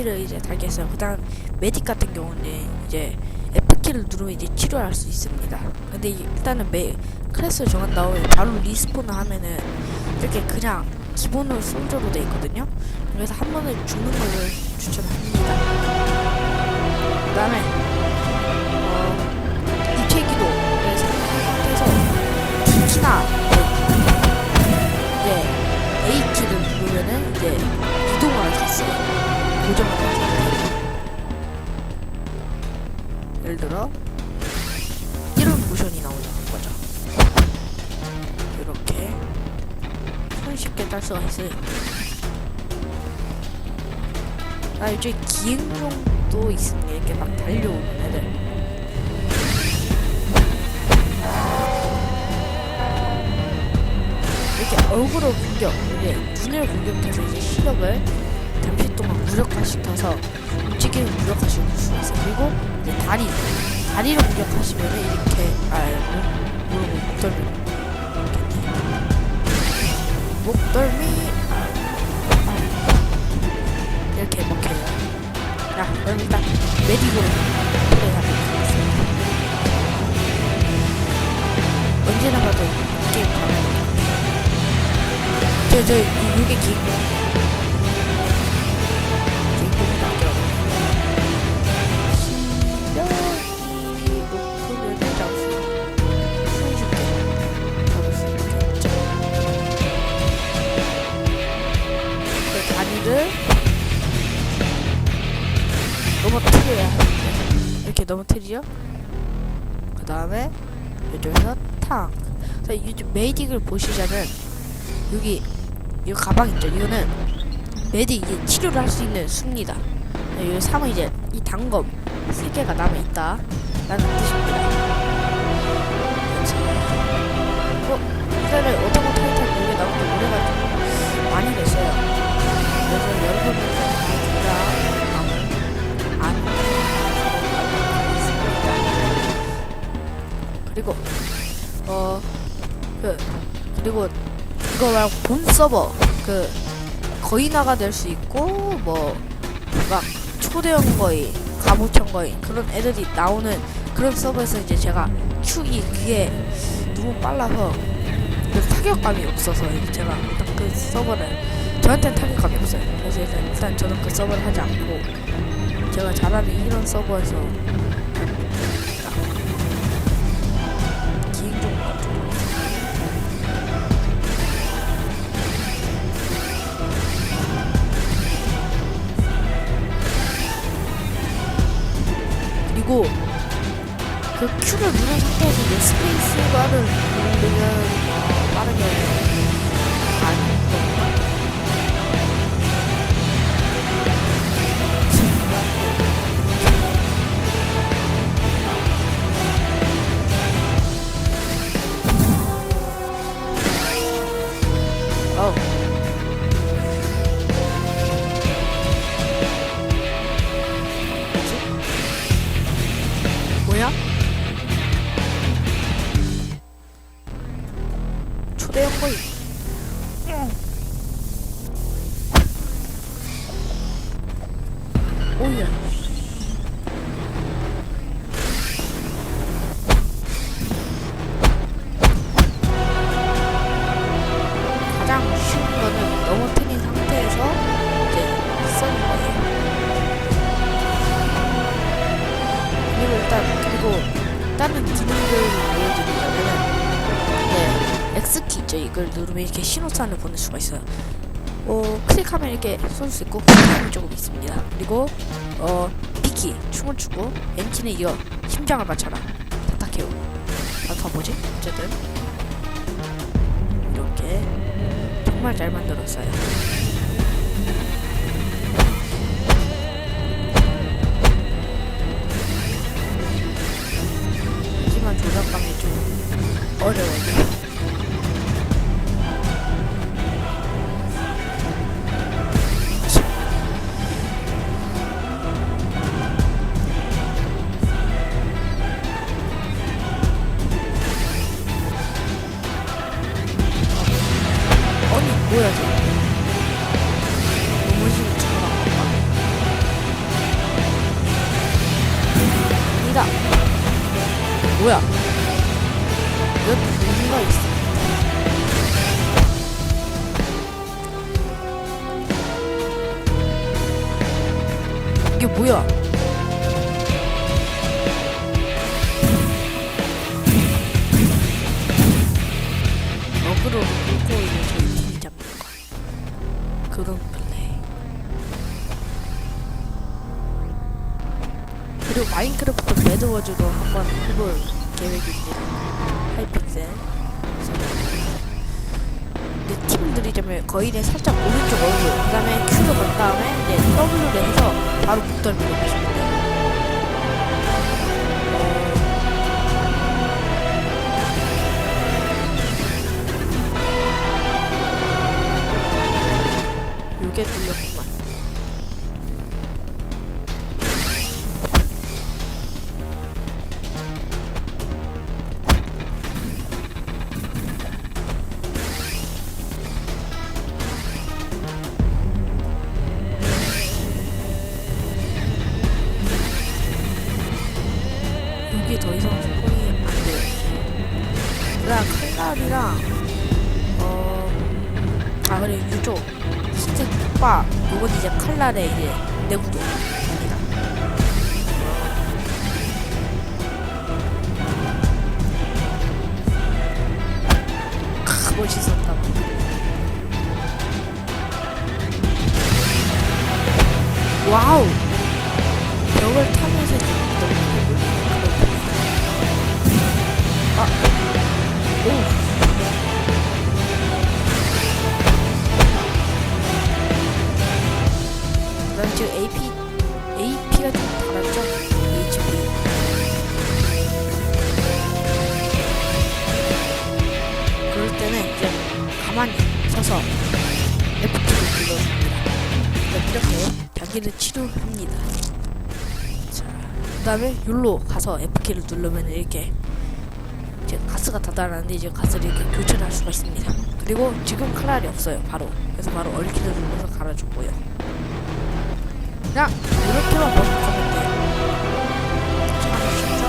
EMP를 이제 달겠어요. 그 다음 메딕 같은 경우는 이제 F키를 누르면 이제 치료할 수 있습니다. 근데 이- 일단은 매 클래스 정한 다음에 바로 리스폰을 하면은 이렇게 그냥 기본으로 솔저로 돼 있거든요. 그래서 한 번에 주는 거를 추천합니다. 그 다음에 있어요. 예를 들어 이런 모션이 나오는 거죠. 이렇게 손쉽게 딸 수가 있어요. 아 이제 기행용도 있습니다. 이렇게 막 달려오는 애들. 이렇게 얼굴을 공격, 이제 눈을 공격해서 이제 시력을 잠시 동안 무력화시켜서 움직임을 무력화시킬 수 있어요. 그리고 이제 다리, 다리를 공격하시면 이렇게 아, 목, 목, 목덜미, 이렇게. 목덜미, 아, 아, 이렇게 먹혀요. 자, 일단 메디으로 플레이하도록 하겠습니다. 언제나 봐도 이 게임 잘하는 저, 저, 이- 이게 기. 기 넘어뜨리죠? 그 다음에 이쪽에서 탕. 자, 요즘 메이딕을 보시자면 여기 이 가방 있죠? 이거는 메디 이제 치료를 할 수 있는 수입니다. 네, 여기 3은 이제 이 단검 3개가 남아 있다 라는 뜻입니다. 그리고 이거 말고 본 서버 그 거인화가 될 수 있고 뭐 막 초대형 거인, 갑오청 거인 그런 애들이 나오는 그런 서버에서 이제 제가 축이 그게 너무 빨라서 그 타격감이 없어서 제가 일단 그 서버를 저한테는 타격감이 없어요. 그래서 일단, 일단 저는 그 서버를 하지 않고 제가 잘하는 이런 서버에서 그리고 그 Q를 누른 상태에서 이제 스페이스 바를 누르면 어, 빠르게 오야. 가장 쉬운 거는 넘어뜨린 상태에서 이제 써는 거예요. 그리고 일단 그리고 다른 기능들을 보여드리자면은 네 X키 있죠 이걸 누르면 이렇게 신호탄을 보낼 수가 있어요 어 클릭하면 이렇게 쏠 수 있고 클릭하면 조금 있습니다 그리고 어 B키 춤을 추고 엔진에 이어 심장을 맞춰라. 타타케오 아다 뭐지? 어쨌든. 이렇게 정말 잘 만들었어요. 하지만 조작감이 좀 어려워요. 해야지. 너무 싫어. 니다 뭐야? 왜 무기가 있어? 이게 뭐야? 어그로를 끌고 있는 마인크래프트 매드워즈도 한번 해볼 계획입니다. 하이픽셀. 근데 팀을 들이자면 거인의 살짝 오른쪽 얼굴, 그 다음에 Q를 건 다음에 이제 W를 해서 바로 목덜미로 가시면 돼요. 요건 이제 칼날의 이제 내구도 가만히 서서 F키를 눌러줍니다. 이렇게 병기를 치료합니다. 자, 그 다음에 율로 가서 F키를 누르면 이렇게 이제 가스가 다 달았는데 이제 가스를 이렇게 교체를 할 수가 있습니다. 그리고 지금 칼날이 없어요. 바로 그래서 바로 얼키를 눌러서 갈아주고요. 그냥 이렇게만 반복하면 돼요. 자, 쉽죠?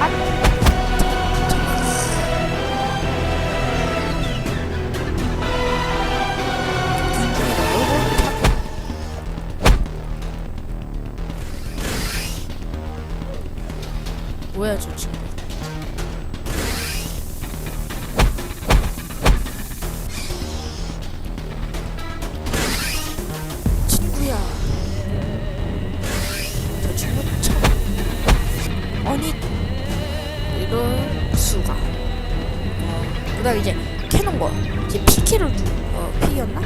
핫! 뭐야 저 친구 친구야. 저 친구 참 아니 이럴 수가. 그 다음 이제 캐논 거. 이제 P키를 누 어, P였나?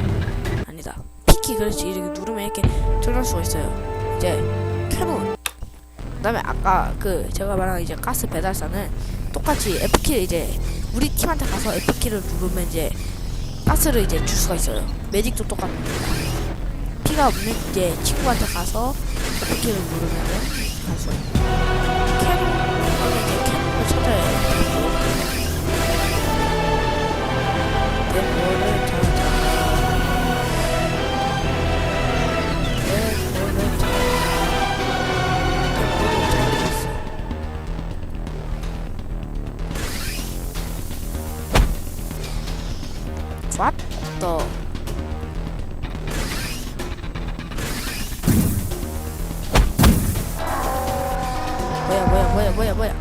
아니다. P키 그렇지. 이렇게 누르면 이렇게 들어갈 수가 있어요. 이제 캐논 그다음에 아까 그 제가 말한 이제 가스 배달사는 똑같이 F키를 이제 우리 팀한테 가서 F키를 누르면 이제 가스를 이제 줄 수가 있어요. 매직도 똑같습니다. 피가 없는 이제 친구한테 가서 F키를 누르면은 있어요. 캐논 이제 캐논을 찾아야 돼요. 뭐야 뭐야